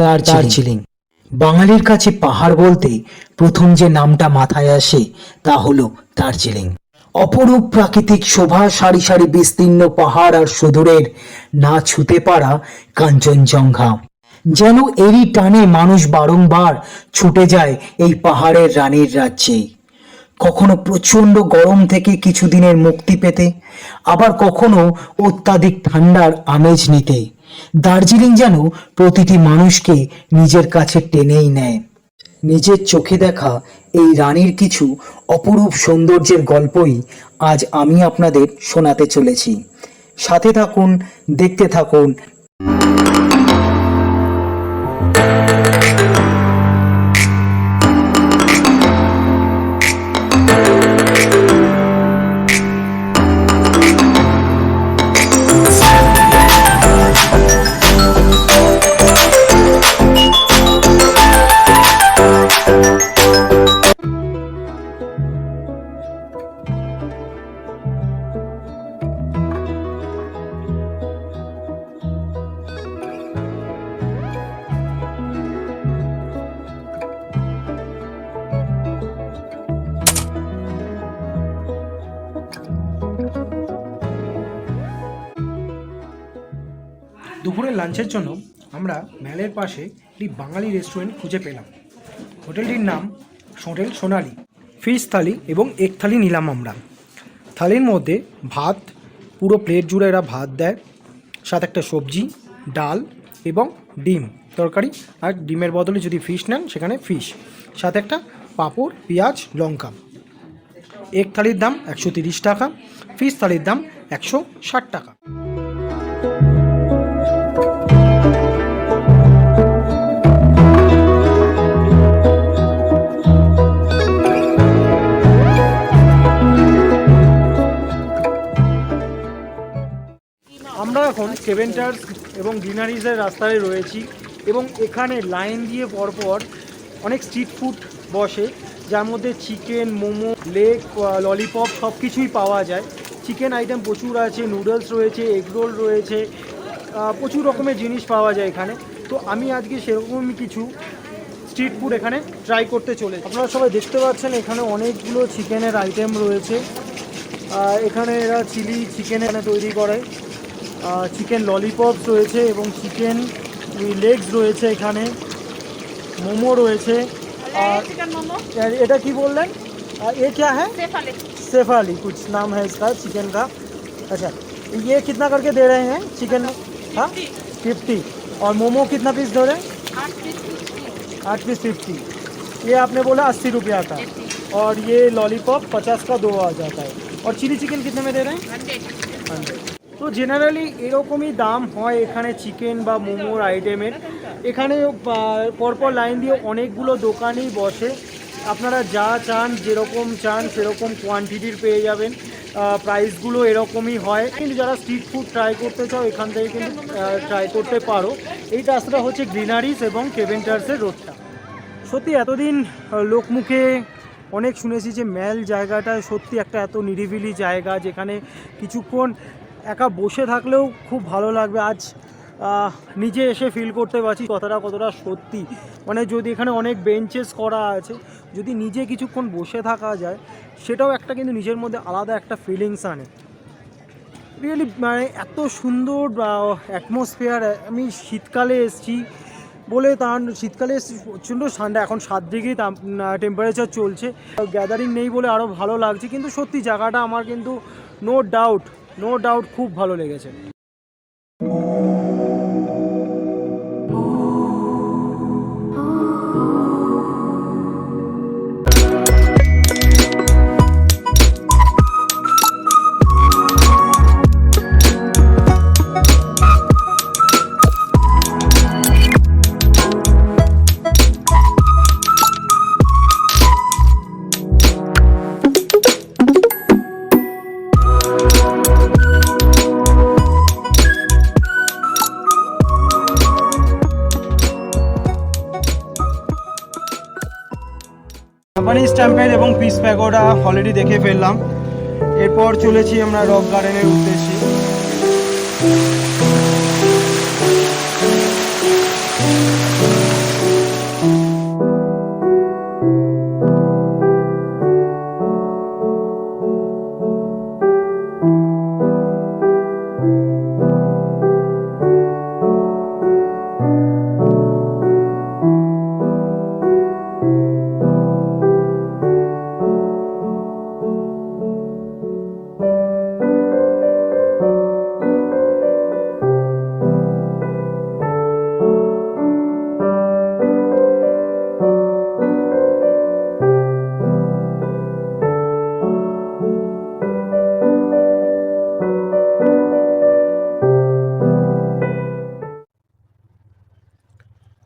দার্জিলিং বাঙালির কাছে পাহাড় বলতে প্রথম যে নামটা মাথায় আসে তা হলো দার্জিলিং অপরূপ প্রাকৃতিক শোভা সারি সারি বিস্তীর্ণ পাহাড় আর সুদূরের না ছুতে পারা কাঞ্চনজঙ্ঘা। যেন এরই টানে মানুষ বারংবার ছুটে যায় এই পাহাড়ের রানীর রাজ্যে। কখনো প্রচণ্ড গরম থেকে কিছুদিনের মুক্তি পেতে আবার কখনো অত্যাধিক ঠান্ডার আমেজ নিতে। দার্জিলিং যেন প্রতিটি মানুষকে নিজের কাছে টেনেই নেয়। নিজের চোখে দেখা এই রানীর কিছু অপরূপ সৌন্দর্যের গল্পই আজ আমি আপনাদের শোনাতে চলেছি। সাথে থাকুন, দেখতে থাকুন ম্যালের পাশে একটি বাঙালি রেস্টুরেন্ট খুঁজে পেলাম। হোটেলটির নাম হোটেল সোনালি। ফিশ থালি এবং এক থালি নিলাম আমরা। থালির মধ্যে ভাত, পুরো প্লেট জুড়ে এরা ভাত দেয়, সাথে একটা সবজি, ডাল এবং ডিম তরকারি আর ডিমের বদলে যদি ফিশ নেন সেখানে ফিশ, সাথে একটা পাঁপড়, পেঁয়াজ, লঙ্কা। এক থালির দাম একশো টাকা, ফিশ থালির দাম একশো ষাট টাকা। কেভেন্টার্স এবং গ্রিনারিজের রাস্তায় রয়েছি এবং এখানে লাইন দিয়ে পরপর অনেক স্ট্রিট ফুড বসে, যার মধ্যে চিকেন মোমো লেগ ললিপপ সব কিছুই পাওয়া যায়। চিকেন আইটেম প্রচুর আছে নুডলস রয়েছে এগরোল রয়েছে প্রচুর রকমের জিনিস পাওয়া যায় এখানে। তো আমি আজকে সেরকমই কিছু স্ট্রিট ফুড এখানে ট্রাই করতে চলে আপনারা সবাই দেখতে পাচ্ছেন, এখানে অনেকগুলো চিকেনের আইটেম রয়েছে। এখানে এরা চিলি চিকেন এখানে তৈরি করে। চিকেন ললিপপস রয়েছে এবং চিকেন লেগস রয়েছে এখানে মোমো রয়েছে আর चिकन मोमो আর এটা কি বললেন আর এ क्या है सेफाली सेफाली कुछ नाम है इसका चिकन का अच्छा ये कितना करके दे रहे हैं चिकन हाँ फिफ्टी और मोमो कितना पीस दे रहे हैं आठ पीस फिफ्टी आठ पीस फिफ्टी ये आपने बोला अस्सी रुपया का और ये लॉलीपॉप पचास का दो आ जाता है और चिली चिकन कितने में दे रहे हैं हंड्रेड তো জেনারেলি এরকমই দাম হয় এখানে চিকেন বা মোমোর আইটেমের এখানে পরপর লাইন দিয়ে অনেকগুলো দোকানই বসে। আপনারা যা চান, যেরকম চান, সেরকম কোয়ান্টিটির পেয়ে যাবেন। প্রাইসগুলো এরকমই হয়। কিন্তু যারা স্ট্রিট ফুড ট্রাই করতে চাও, এখান থেকে কিন্তু ট্রাই করতে পারো। এই রাস্তাটা হচ্ছে গ্রিনারিস এবং কেভেন্টার্সের রোডটা সত্যি এতদিন লোকমুখে অনেক শুনেছি যে ম্যাল জায়গাটা সত্যি একটা এত নিরিবিলি জায়গা যেখানে কিছুক্ষণ একা বসে থাকলেও খুব ভালো লাগবে। আজ নিজে এসে ফিল করতে পারছি কথাটা কতটা সত্যি। মানে যদি এখানে অনেক বেঞ্চেস করা আছে, যদি নিজে কিছুক্ষণ বসে থাকা যায়, সেটাও একটা কিন্তু নিজের মধ্যে আলাদা একটা ফিলিংস আনে। রিয়েলি মানে এত সুন্দর অ্যাটমসফিয়ার আমি শীতকালে এসেছি বলে তার শীতকালে প্রচণ্ড ঠান্ডা, এখন সাত ডিগ্রি টেম্পারেচার চলছে। গ্যাদারিং নেই বলে আরও ভালো লাগছে, কিন্তু সত্যি জায়গাটা আমার কিন্তু নো ডাউট নো ডাউট খুব ভালো লেগেছে। স্ট্যাম্পের এবং পিস প্যাগোডা অলরেডি দেখে ফেললাম। এরপর চলেছি আমরা রক গার্ডেনের উদ্দেশ্যে।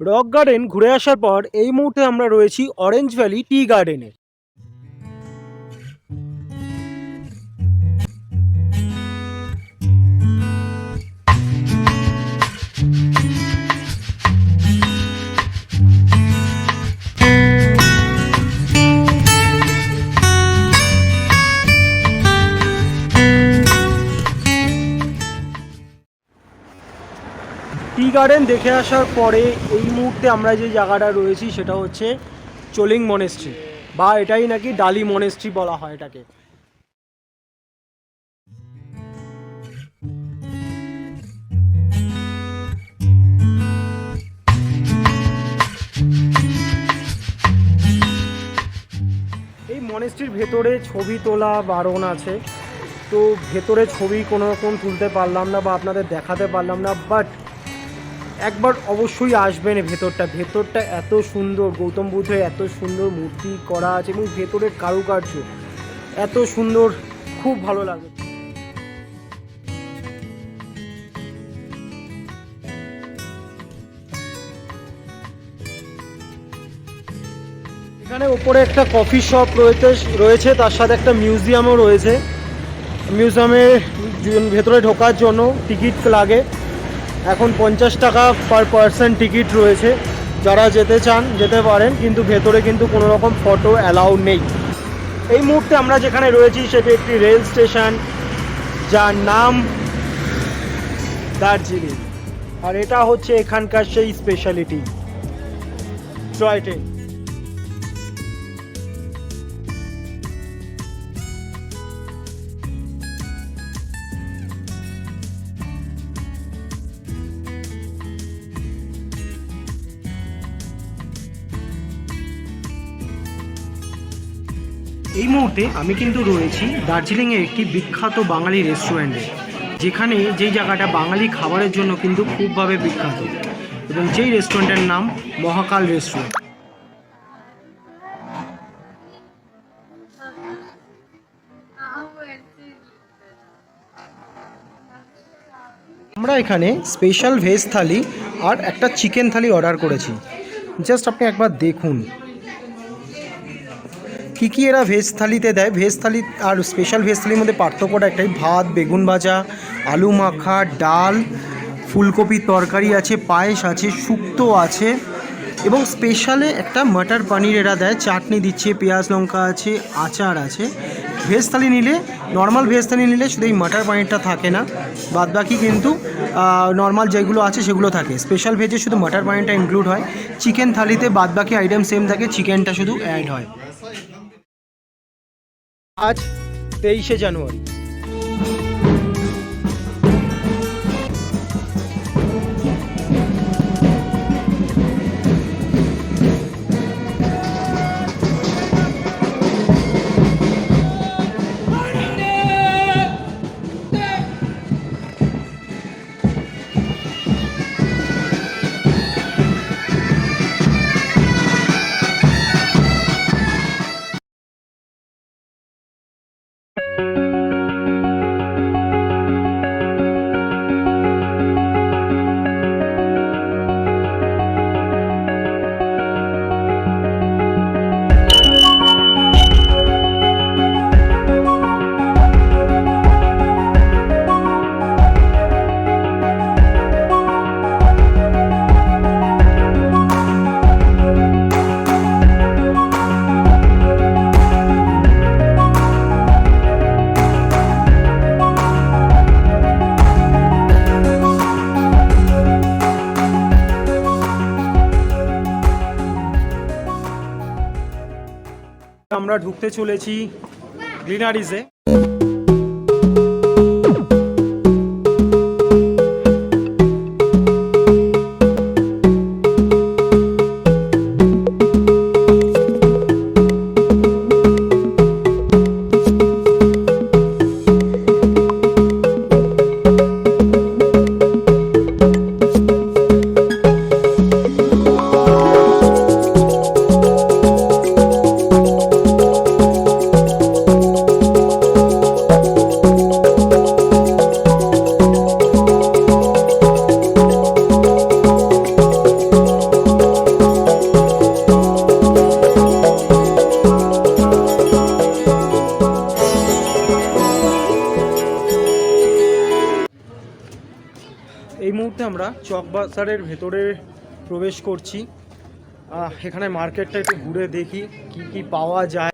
রক গার্ডেন ঘুরে আসার পর এই মুহূর্তে আমরা রয়েছি অরেঞ্জ ভ্যালি টি গার্ডেনে গার্ডেন দেখে আসার পরে এই মুহূর্তে আমরা যে জায়গাটা রয়েছি সেটা হচ্ছে চোলিং মনেস্ট্রি বা এটাই নাকি ডালি মনেস্ট্রি বলা হয় এটাকে। এই মনেস্ট্রির ভেতরে ছবি তোলা বারণ আছে। তো ভেতরে ছবি কোনো রকম তুলতে পারলাম না বা আপনাদের দেখাতে পারলাম না বাট একবার অবশ্যই আসবেন ভেতরটা। ভেতরটা এত সুন্দর, গৌতম বুদ্ধের এত সুন্দর মূর্তি করা আছে এবং ভেতরের কারুকার্য এত সুন্দর, খুব ভালো লাগে। এখানে ওপরে একটা কফি শপ রয়েছে রয়েছে, তার সাথে একটা মিউজিয়ামও রয়েছে। মিউজিয়ামের ভেতরে ঢোকার জন্য টিকিট লাগে। এখন পঞ্চাশ টাকা পার পার্সন টিকিট রয়েছে। যারা যেতে চান, যেতে পারেন, কিন্তু ভেতরে কিন্তু কোনো রকম ফটো অ্যালাউ নেই। এই মুহূর্তে আমরা যেখানে রয়েছি, সেটি একটি রেল স্টেশন যার নাম দার্জিলিং। আর এটা হচ্ছে এখানকার সেই স্পেশালিটি টয় ট্রেন এই মুহূর্তে আমি কিন্তু রয়েছি দার্জিলিংয়ে একটি বিখ্যাত বাঙালি রেস্টুরেন্টে, যেখানে যেই জায়গাটা বাঙালি খাবারের জন্য কিন্তু খুবভাবে বিখ্যাত এবং যেই রেস্টুরেন্টের নাম মহাকাল রেস্টুরেন্ট। আমরা এখানে স্পেশাল ভেজ থালি আর একটা চিকেন থালি অর্ডার করেছি। জাস্ট আপনি একবার দেখুন। কী কী এরা ভেজ থালিতে দেয়? ভেজ থালি আর স্পেশাল ভেজ থালির মধ্যে পার্থক্যটা একটাই, ভাত, বেগুন ভাজা, আলু মাখা, ডাল ফুলকপির তরকারি আছে, পায়েস আছে, শুক্তো আছে এবং স্পেশালে একটা মাটার পনির এরা দেয়, চাটনি দিচ্ছে, পেঁয়াজ লঙ্কা আছে, আচার আছে। ভেজ থালি নিলে নর্মাল ভেজ থালি নিলে শুধু এই মাটার পানিরটা থাকে না, বাদবাকি কিন্তু নর্মাল যেগুলো আছে সেগুলো থাকে। স্পেশাল ভেজে শুধু মাটার পনিরটা ইনক্লুড হয় চিকেন থালিতে বাদবাকি আইটেম সেম থাকে চিকেনটা শুধু অ্যাড হয়। আজ তেইশে জানুয়ারি। আমরা ঢুকতে চলেছি গ্রিনারিজে আমরা চকবাজারের ভেতরে প্রবেশ করছি। এখানে মার্কেটটা একটু ঘুরে দেখি, কি কি পাওয়া যায়।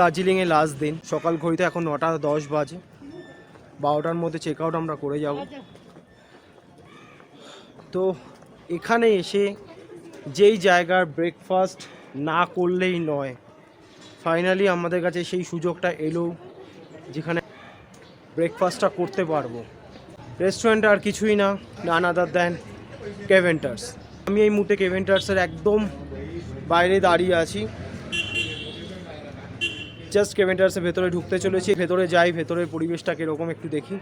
দার্জিলিংয়ে লাস্ট দিন। সকাল ঘড়িতে এখন নটা দশ বাজে। বারোটার মধ্যে চেক আউট আমরা করে যাব। তো এখানে এসে যেই জায়গার ব্রেকফাস্ট না করলেই নয় ফাইনালি আমাদের কাছে সেই সুযোগটা এলো যেখানে ব্রেকফাস্টটা করতে পারব। রেস্টুরেন্ট আর কিছুই না নান আদার দেন কেভেন্টার্স আমি এই মুহূর্তে কেভেন্টার্সের একদম বাইরে দাঁড়িয়ে আছি। জাস্ট কেভেন্টার্সের ভেতরে ঢুকতে চলেছি। ভেতরে যাই ভেতরের পরিবেশটা কীরকম একটু দেখি।